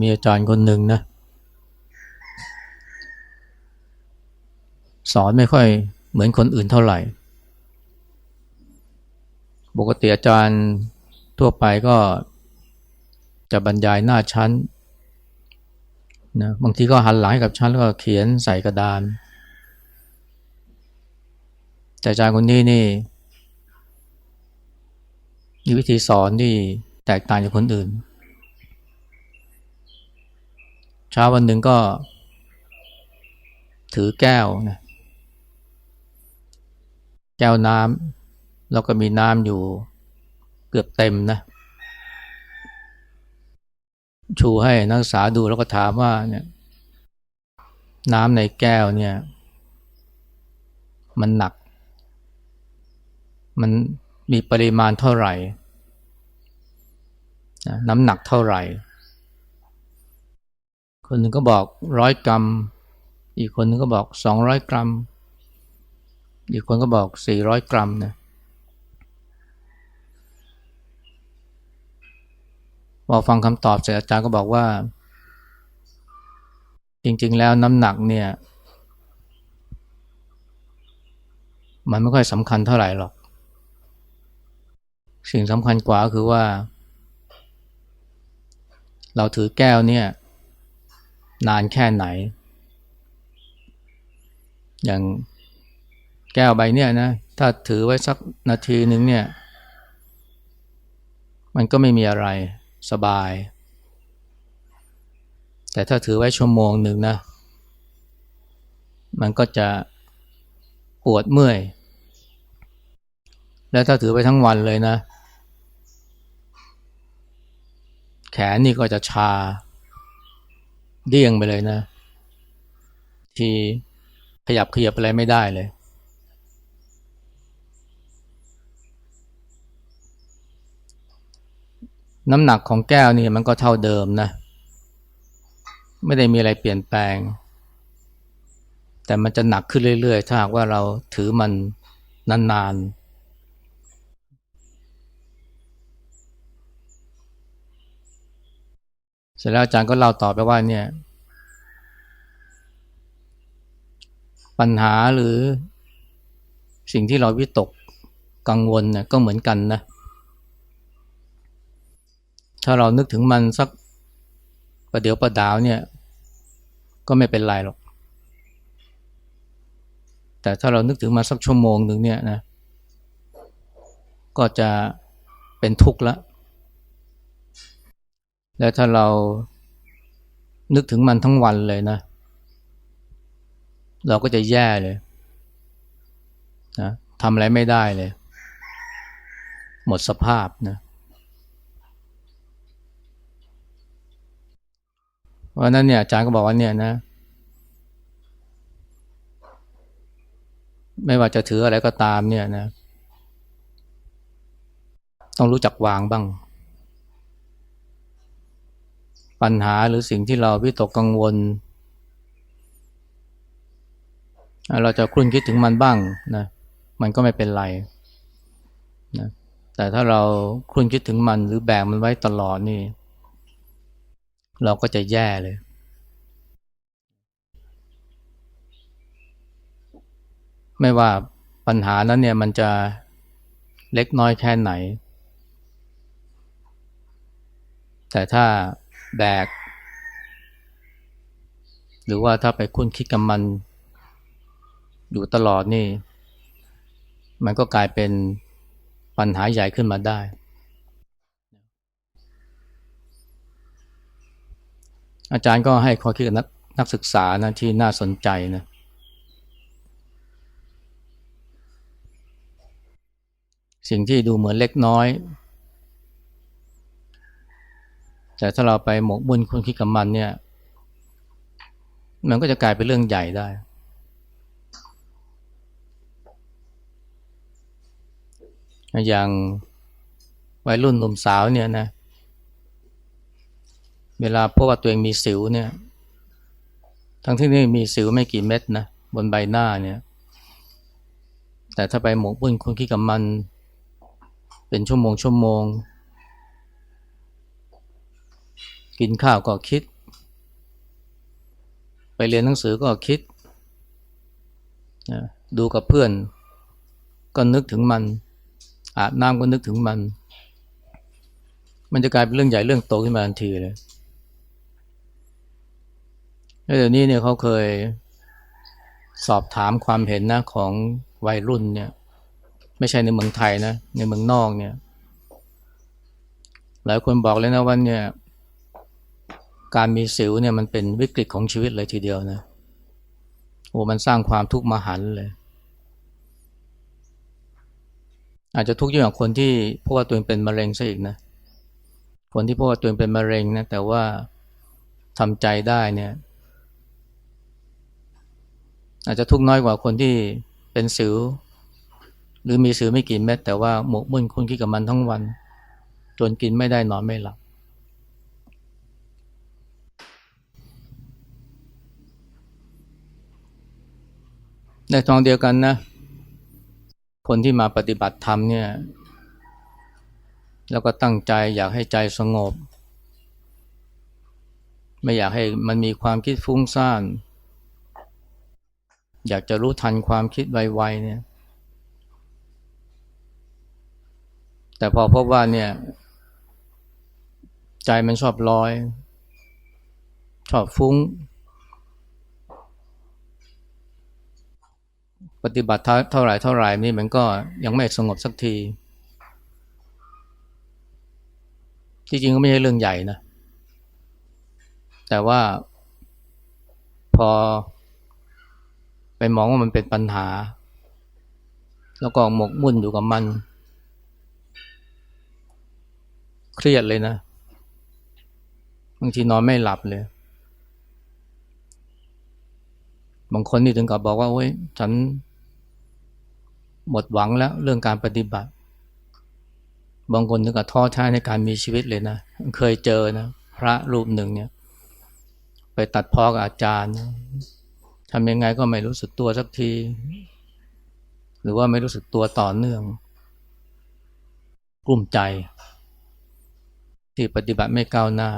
มีอาจารย์คนหนึ่งนะ สอนไม่ค่อยเหมือนคนอื่นเท่าไหร่ ปกติอาจารย์ทั่วไปก็จะบรรยายหน้าชั้นนะบางทีก็หันหลังให้กับชั้นแล้วก็เขียนใส่กระดาน แต่อาจารย์คนนี้นี่มีวิธีสอนที่แตกต่างจากคนอื่นเช้าวันหนึ่งก็ ถือแก้วนะแก้วน้ำแล้วก็มีน้ำอยู่เกือบเต็มนะ ชูให้นักศึกษาดูแล้วก็ถามว่าเนี่ย น้ำในแก้วเนี่ย มันหนัก มันมีปริมาณเท่าไหร่นะน้ำหนักเท่าไหร่ คนหนึ่งก็บอกร้อยกรัม อีกคนหนึ่งก็บอกสองร้อยกรัม อีกคนก็บอกสี่ร้อยกรัมนะพอฟังคำตอบเสร็จอาจารย์ก็บอกว่า จริง ๆ แล้วน้ำหนักเนี่ย มันไม่ค่อยสำคัญเท่าไหร่หรอก สิ่งสำคัญกว่าคือว่า เราถือแก้วเนี่ย นานแค่ไหน อย่างแก้วใบเนี่ยนะ ถ้าถือไว้สักนาทีหนึ่งเนี่ย มันก็ไม่มีอะไรสบาย แต่ถ้าถือไว้ชั่วโมงหนึ่งนะ มันก็จะปวดเมื่อย แล้วถ้าถือไปทั้งวันเลยนะ แขนนี่ก็จะชา เดี่ยงไปเลยนะ ที่ขยับขยับอะไรไม่ได้เลย น้ำหนักของแก้วนี่มันก็เท่าเดิมนะ ไม่ได้มีอะไรเปลี่ยนแปลง แต่มันจะหนักขึ้นเรื่อยๆ ถ้าหากว่าเราถือมันนานๆ เสร็จแล้วอาจารย์ก็เล่าต่อไปว่าเนี่ย ปัญหาหรือสิ่งที่เราวิตกกังวลเนี่ยก็เหมือนกันนะ ถ้าเรานึกถึงมันสักประเดี๋ยวประดาวเนี่ย ก็ไม่เป็นไรหรอก แต่ถ้าเรานึกถึงมันสักชั่วโมงหนึ่งเนี่ยนะ ก็จะเป็นทุกข์ละ และถ้าเรานึกถึงมันทั้งวันเลยนะ เราก็จะแย่เลยนะทำอะไรไม่ได้เลย หมดสภาพนะเพราะนั้นเนี่ยอาจารย์ก็บอกว่าเนี่ยนะ ไม่ว่าจะถืออะไรก็ตามเนี่ยนะ ต้องรู้จักวางบ้าง ปัญหาหรือสิ่งที่เราวิตกกังวล เราจะคลุ่นคิดถึงมันบ้างนะมันก็ไม่เป็นไรนะแต่ถ้าเราคลุ่นคิดถึงมันหรือแบกมันไว้ตลอดนี่ เราก็จะแย่เลย ไม่ว่าปัญหานั้นเนี่ยมันจะเล็กน้อยแค่ไหน แต่ถ้า แบก หรือว่าถ้าไปคุ้นคิดกับมัน อยู่ตลอดนี่ มันก็กลายเป็นปัญหาใหญ่ขึ้นมาได้ อาจารย์ก็ให้ข้อคิดกับนักนักศึกษานะที่น่าสนใจนะสิ่งที่ดูเหมือนเล็กน้อย แต่ถ้าเราไปหมกบุญคุณคิดกับมันเนี่ย มันก็จะกลายเป็นเรื่องใหญ่ได้ อย่างวัยรุ่นหนุ่มสาวเนี่ยนะ เวลาพบว่าตัวเองมีสิวเนี่ย ทั้งที่นี่มีสิวไม่กี่เม็ดนะบนใบหน้าเนี่ย แต่ถ้าไปหมกบุญคุณคิดกับมัน เป็นชั่วโมงชั่วโมง กินข้าวก็คิด ไปเรียนหนังสือก็คิด ดูกับเพื่อนก็นึกถึงมัน อาบน้ำก็นึกถึงมัน มันจะกลายเป็นเรื่องใหญ่เรื่องโตขึ้นมาทันทีเลยแล้วเดี๋ยวนี้เนี่ยเขาเคยสอบถามความเห็นนะของวัยรุ่นเนี่ยไม่ใช่ในเมืองไทยนะ ในเมืองนอกเนี่ย หลายคนบอกเลยนะว่าเนี่ย การมีสิวเนี่ยมันเป็นวิกฤตของชีวิตเลยทีเดียวนะโอ้มันสร้างความทุกข์มหันเลย อาจจะทุกข์ยิ่งกว่าคนที่พบว่าตัวเองเป็นมะเร็งซะอีกนะ คนที่พบว่าตัวเองเป็นมะเร็งนะแต่ว่าทำใจได้เนี่ย อาจจะทุกข์น้อยกว่าคนที่เป็นสิว หรือมีสิวไม่กี่เม็ดแต่ว่าหมกมุ่นคุณคิดกับมันทั้งวัน จนกินไม่ได้นอนไม่หลับ ในทองเดียวกันนะ คนที่มาปฏิบัติธรรมเนี่ย แล้วก็ตั้งใจอยากให้ใจสงบ ไม่อยากให้มันมีความคิดฟุ้งซ่าน อยากจะรู้ทันความคิดไวๆเนี่ย แต่พอพบว่าเนี่ย ใจมันชอบลอย ชอบฟุ้ง ปฏิบัติเท่าไหร่เท่าไหร่นี่มันก็ยังไม่สงบสักที ที่จริงก็ไม่ใช่เรื่องใหญ่นะ แต่ว่าพอไปมองว่ามันเป็นปัญหา แล้วก็หมกมุ่นอยู่กับมัน เครียดเลยนะบางทีนอนไม่หลับเลยบางคนนี่ถึงกับบอกว่าโอ้ยฉัน หมดหวังแล้วเรื่องการปฏิบัติ บางคนถึงกับท้อแท้ในการมีชีวิตเลยนะ เคยเจอนะ พระรูปหนึ่งเนี่ย ไปตัดพ้อกับอาจารย์ทำยังไงก็ไม่รู้สึกตัวสักที หรือว่าไม่รู้สึกตัวต่อเนื่องกลุ่มใจ ที่ปฏิบัติไม่ก้าวหน้า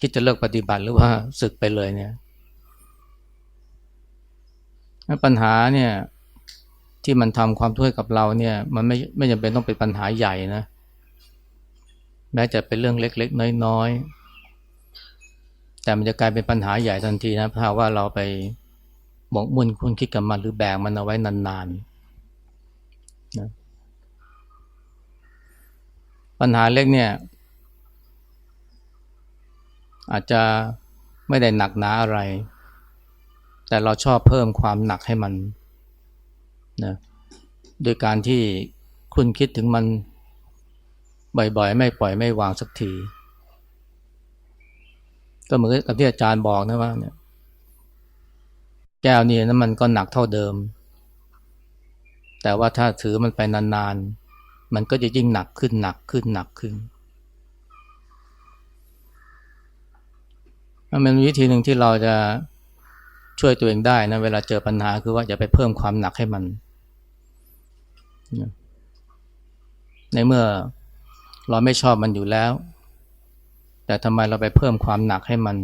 คิดจะเลิกปฏิบัติหรือว่าศึกไปเลยเนี่ย ปัญหาเนี่ยที่มันทำความทุกข์กับเราเนี่ย มันไม่ไม่จำเป็นต้องเป็นปัญหาใหญ่นะ แม้จะเป็นเรื่องเล็ก ๆ น้อย ๆ แต่มันจะกลายเป็นปัญหาใหญ่ทันทีนะถ้าว่าเราไปหมกมุ่นคุณคิดกับมันหรือแบกมันเอาไว้นานๆนะปัญหาเล็กเนี่ย อาจจะไม่ได้หนักหนาอะไร แต่เราชอบเพิ่มความหนักให้มันนะโดยการที่คุณคิดถึงมันบ่อยๆ ไม่ปล่อยไม่วางสักที ก็เหมือนกับที่อาจารย์บอกนะว่าเนี่ยแก้วนี่นั้นมันก็หนักเท่าเดิม แต่ว่าถ้าถือมันไปนานๆ มันก็จะยิ่งหนักขึ้นหนักขึ้นหนักขึ้นมันเป็นวิธีหนึ่งที่เราจะ ช่วยตัวเองได้นะเวลาเจอปัญหาคือว่าอย่าไปเพิ่มความหนักให้มัน ในเมื่อเราไม่ชอบมันอยู่แล้ว แต่ทำไมเราไปเพิ่มความหนักให้มัน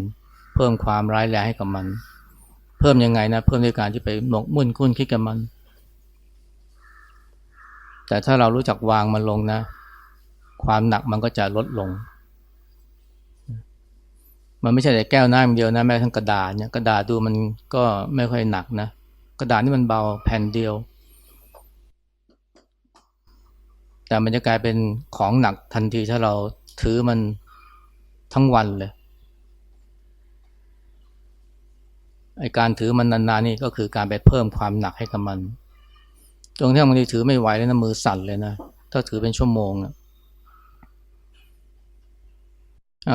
เพิ่มความร้ายแรงให้กับมัน เพิ่มยังไงนะ เพิ่มด้วยการที่ไปหมกมุ่นคุ้นคิดกับมัน แต่ถ้าเรารู้จักวางมันลงนะ ความหนักมันก็จะลดลง มันไม่ใช่แต่แก้วน้ำเดียวนะแม้ทั้งกระดาษเนี่ยกระดาษดูมันก็ไม่ค่อยหนักนะกระดาษนี่มันเบาแผ่นเดียว แต่มันจะกลายเป็นของหนักทันทีถ้าเราถือมันทั้งวันเลยไอการถือมันนานๆนี่ก็คือการไปเพิ่มความหนักให้กับมันจนที่บางทีถือไม่ไหวแล้วนะมือสั่นเลยนะถ้าถือเป็นชั่วโมงอะ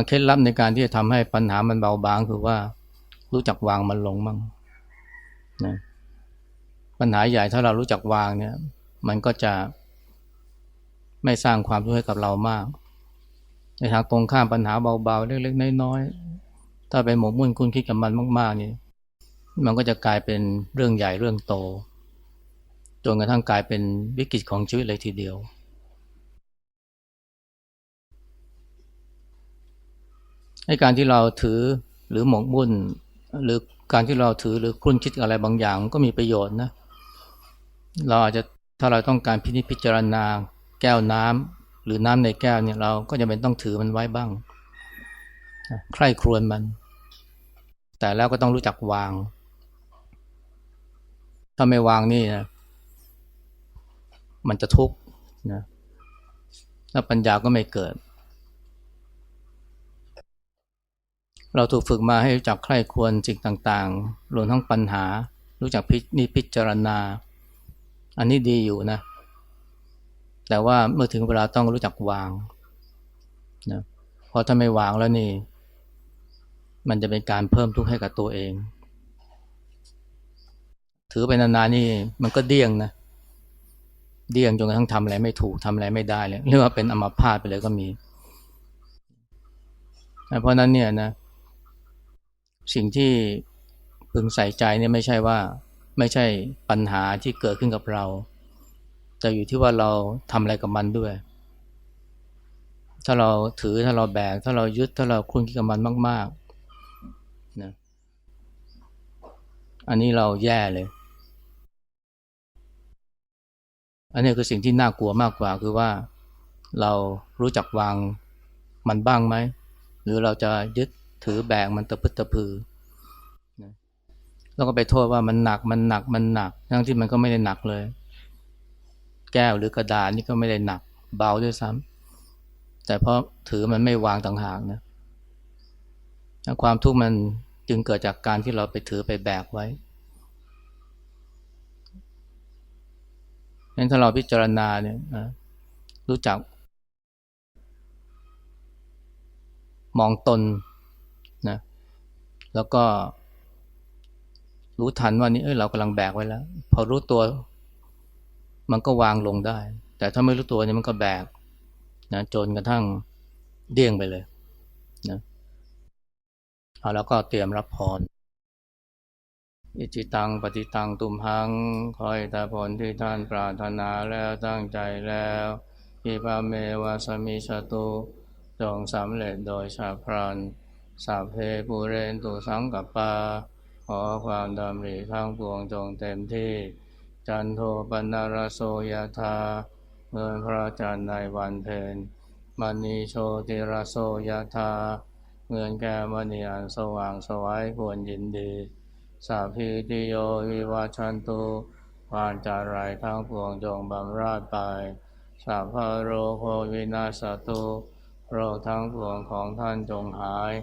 เคล็ดลับในการที่จะทำให้ปัญหามันเบาบางคือว่ารู้จักวางมันลงมั่งนะปัญหาใหญ่ถ้าเรารู้จักวางเนี่ย มันก็จะไม่สร้างความทุกข์ให้กับเรามาก ในทางตรงข้ามปัญหาเบาๆ เล็กๆ น้อยๆ ถ้าไปหมกมุ่นคุณคิดกับมันมากๆนี่มันก็จะกลายเป็นเรื่องใหญ่เรื่องโตจนกระทั่งกลายเป็นวิกฤตของชีวิตเลยทีเดียว ให้การที่เราถือหรือหมกมุ่น หรือการที่เราถือหรือคลุ่นคิดอะไรบางอย่างก็มีประโยชน์นะ เราอาจจะถ้าเราต้องการพินิจพิจารณาแก้วน้ำหรือน้ำในแก้วเนี่ยเราก็จะเป็นต้องถือมันไว้บ้าง ใคร่ครวญมัน แต่แล้วก็ต้องรู้จักวาง ถ้าไม่วางนี่นะมันจะทุกข์นะแล้วปัญญาก็ไม่เกิด เราถูกฝึกมาให้รู้จักใคร่ควรสิ่งต่างๆ รวมทั้งปัญหา รู้จักพินิพิจารณา อันนี้ดีอยู่นะ แต่ว่าเมื่อถึงเวลาต้องรู้จักวางนะเพราะถ้าไม่วางแล้วนี่ มันจะเป็นการเพิ่มทุกข์ให้กับตัวเอง ถือไปนานๆนี่มันก็เดี้ยงนะ เดี่ยงจนกระทั่งทำอะไรไม่ถูกทำอะไรไม่ได้เลยเรียกว่าเป็นอมาพาตไปเลยก็มี เพราะนั้นเนี่ยนะ สิ่งที่พึงใส่ใจเนี่ยไม่ใช่ว่าไม่ใช่ปัญหาที่เกิดขึ้นกับเรา แต่อยู่ที่ว่าเราทำอะไรกับมันด้วย ถ้าเราถือถ้าเราแบก ถ้าเรายึดถ้าเราคุ้นคิดกับมันมากๆนะอันนี้เราแย่เลย อันนี้คือสิ่งที่น่ากลัวมากกว่าคือว่าเรารู้จักวางมันบ้างไหม หรือเราจะยึด ถือแบกมันตะพึดตะพือแล้วก็ไปโทษว่ามันหนักมันหนักมันหนัก ทั้งที่มันก็ไม่ได้หนักเลย แก้วหรือกระดาษนี่ก็ไม่ได้หนัก เบาด้วยซ้ำแต่เพราะถือมันไม่วางต่างหากนะความทุกข์มันจึงเกิดจากการที่เราไปถือไปแบกไว้งั้นถ้าเราพิจารณาเนี่ยรู้จัก มองตน แล้วก็ รู้ทันว่านี่เอ้ยเรากำลังแบกไว้แล้ว พอรู้ตัวมันก็วางลงได้ แต่ถ้าไม่รู้ตัวเนี่ยมันก็แบกนะจนกระทั่งเดี่ยงไปเลยนะเอาแล้วก็เตรียมรับพรอิจิตังปฏิตังตุมหัง คอยต่ผลที่ท่านปรารถนาแล้วตั้งใจแล้วอิปาเมวาสมิชตุจงสำเร็จโดยชาพรัน สัพเพปูเรนตุสังกัปปา ขอความดำริทั้งปวงจงเต็มที่ จันโทปนารโสยธาเมื่อพระจันทร์ในวันเพ็ญมณีโชติรโสยธาเงินแก้มณีอันสว่างสวัยควรยินดีสัพพิติโยวิวัชันตุวานจารายทั้งปวงจงบำราดไปสัพพโรโควินาสตุโรคทั้งปวงของท่านจงหาย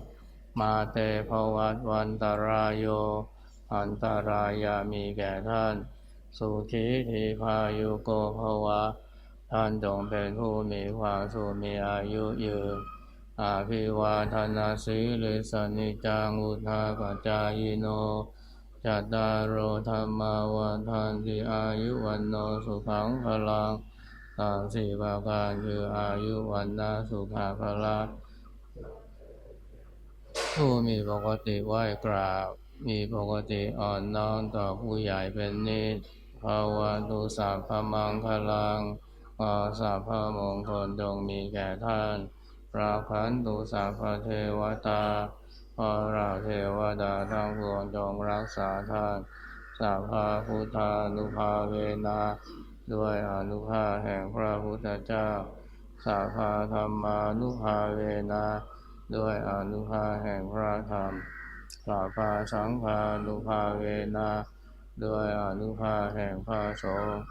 มาเตภวัตวันตารายโย อันตารายามีแก่ท่าน สุขีทีพายุโกภวะ ท่านจงเป็นผู้มีความสุขมีอายุยืนอาภิวาทนาสีลิสนิจังอุทาปจายโนจัตตารโอธรรมาวันทันติอายุวันโนสุขังพลังสามสี่ประการคืออายุวันนาสุขาพละ ผู้มีปกติไหวกราบ มีปกติอ่อนน้อมต่อผู้ใหญ่เป็นนิสภาวะตุสัพมังคลังขอสัพมงคลจงมีแก่ท่าน ปราคันตุสัพเทวตาขอเราเทวดาทั้งปวงจงรักษาท่านสัพพาพุทธานุภาเวนา ด้วยอนุภาแห่งพระพุทธเจ้าสัพพาธรรมานุภาเวนา ด้วยอนุภาแห่งพระธรรมสัพพาสังฆานุภาเวนาด้วยอนุภาแห่งพระสงฆ์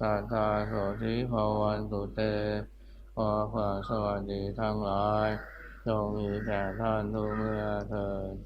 สัทธาโสธิภวันตุเตขอความสวัสดีทั้งหลายจงมีแก่ท่านทุกเมื่อเถิด